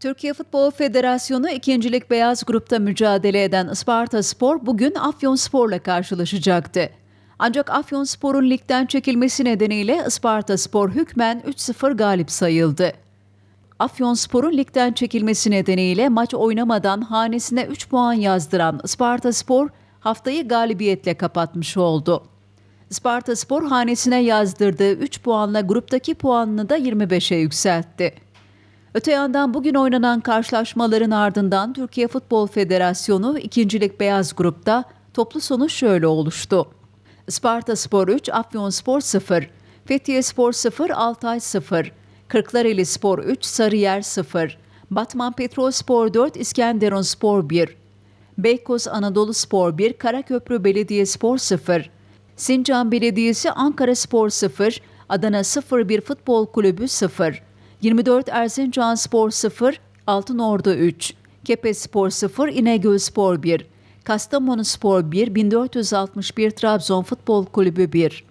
Türkiye Futbol Federasyonu ikincilik beyaz grupta mücadele eden Isparta Spor bugün Afyonspor'la karşılaşacaktı. Ancak Afyonspor'un ligden çekilmesi nedeniyle Isparta Spor hükmen 3-0 galip sayıldı. Afyonspor'un ligden çekilmesi nedeniyle maç oynamadan hanesine 3 puan yazdıran Isparta Spor haftayı galibiyetle kapatmış oldu. Isparta Spor hanesine yazdırdığı 3 puanla gruptaki puanını da 25'e yükseltti. Öte yandan bugün oynanan karşılaşmaların ardından Türkiye Futbol Federasyonu ikincilik beyaz grupta toplu sonuç şöyle oluştu. Isparta Spor 3, Afyonspor 0, Fethiye Spor 0, Altay 0, Kırklareli Spor 3, Sarıyer 0, Batman Petrol Spor 4, İskenderun Spor 1, Beykoz Anadolu Spor 1, Karaköprü Belediye Spor 0, Sincan Belediyesi Ankara Spor 0, Adana 01 Futbol Kulübü 0, 24 Erzincan Spor 0, Altınordu 3, Kepez Spor 0, İnegöl Spor 1, Kastamonu Spor 1, 1461 Trabzon Futbol Kulübü 1.